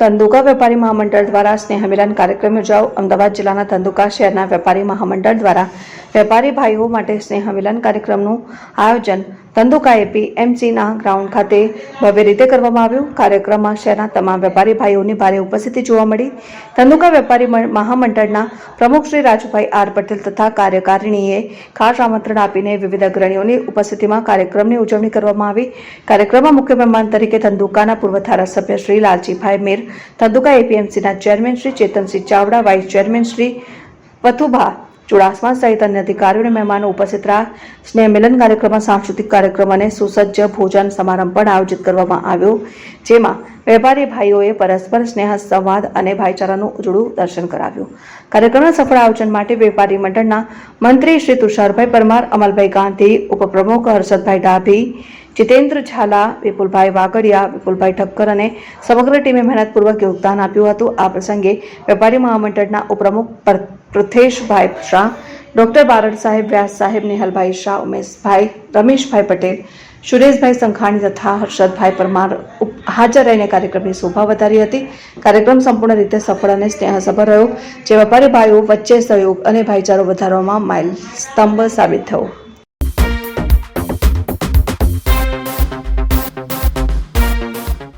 ધંધુકા વેપારી મહામંડળ દ્વારા સ્નેહ મિલન કાર્યક્રમ યોજાયો. અમદાવાદ જિલ્લાના ધંધુકા શહેરના વેપારી મહામંડળ દ્વારા વેપારી ભાઈઓ માટે સ્નેહ મિલન કાર્યક્રમનું આયોજન ધંધુકા એપીએમસીના ગ્રાઉન્ડ ખાતે ભવ્ય રીતે કરવામાં આવ્યું. કાર્યક્રમમાં શહેરના તમામ વેપારી ભાઈઓની ભારે ઉપસ્થિતિ જોવા મળી. ધંધુકા વેપારી મહામંડળના પ્રમુખ શ્રી રાજુભાઈ આર પટેલ તથા કાર્યકારિણીએ ખાસ આમંત્રણ આપીને વિવિધ અગ્રણીઓની ઉપસ્થિતિમાં કાર્યક્રમની ઉજવણી કરવામાં આવી. કાર્યક્રમમાં મુખ્ય મહેમાન તરીકે ધંધુકાના પૂર્વ ધારાસભ્ય Shri Laljibhai Mir, Dhandhuka એપીએમસીના chairman Shri Chetansinh Chavda, vice chairman Shri Pathubha Chudasama સહિત અન્ય અધિકારીઓ અને મહેમાનો ઉપસ્થિત રહ્યા. સ્નેહ મિલન કાર્યક્રમમાં સાંસ્કૃતિક કાર્યક્રમ અને સુસજ્જ ભોજન સમારંભ પણ આયોજિત કરવામાં આવ્યો. જેમાં વેપારી ભાઈઓએ પરસ્પર સ્નેહ, સંવાદ અને ભાઈચારાનું ઉજળું દર્શન કરાવ્યું. કાર્યક્રમના સફળ આયોજન માટે વેપારી મંડળના મંત્રી શ્રી તુષારભાઈ પરમાર, અમલભાઈ ગાંધી, ઉપપ્રમુખ હર્ષદભાઈ ડાભી, જીતેન્દ્ર ઝાલા, વિપુલભાઈ વાગડિયા વિપુલભાઈ ઠક્કર અને સમગ્ર ટીમે મહેનતપૂર્વક યોગદાન આપ્યું હતું. આ પ્રસંગે વેપારી મહામંડળના ઉપપ્રમુખ પૃથ્વેશભાઈ શાહ, ડોક્ટર બારડ સાહેબ, વ્યાસ સાહેબ, નિહલભાઈ શાહ, ઉમેશભાઈ, રમેશભાઈ પટેલ, સુરેશભાઈ સંખાણી તથા હર્ષદભાઈ પરમાર હાજર રહીને કાર્યક્રમની શોભા વધારી હતી. કાર્યક્રમ સંપૂર્ણ રીતે સફળ અને સ્નેહસભર રહ્યો. જે વેપારી ભાઈઓ વચ્ચે સહયોગ અને ભાઈચારો વધારવામાં માઇલ સ્તંભ સાબિત થયો.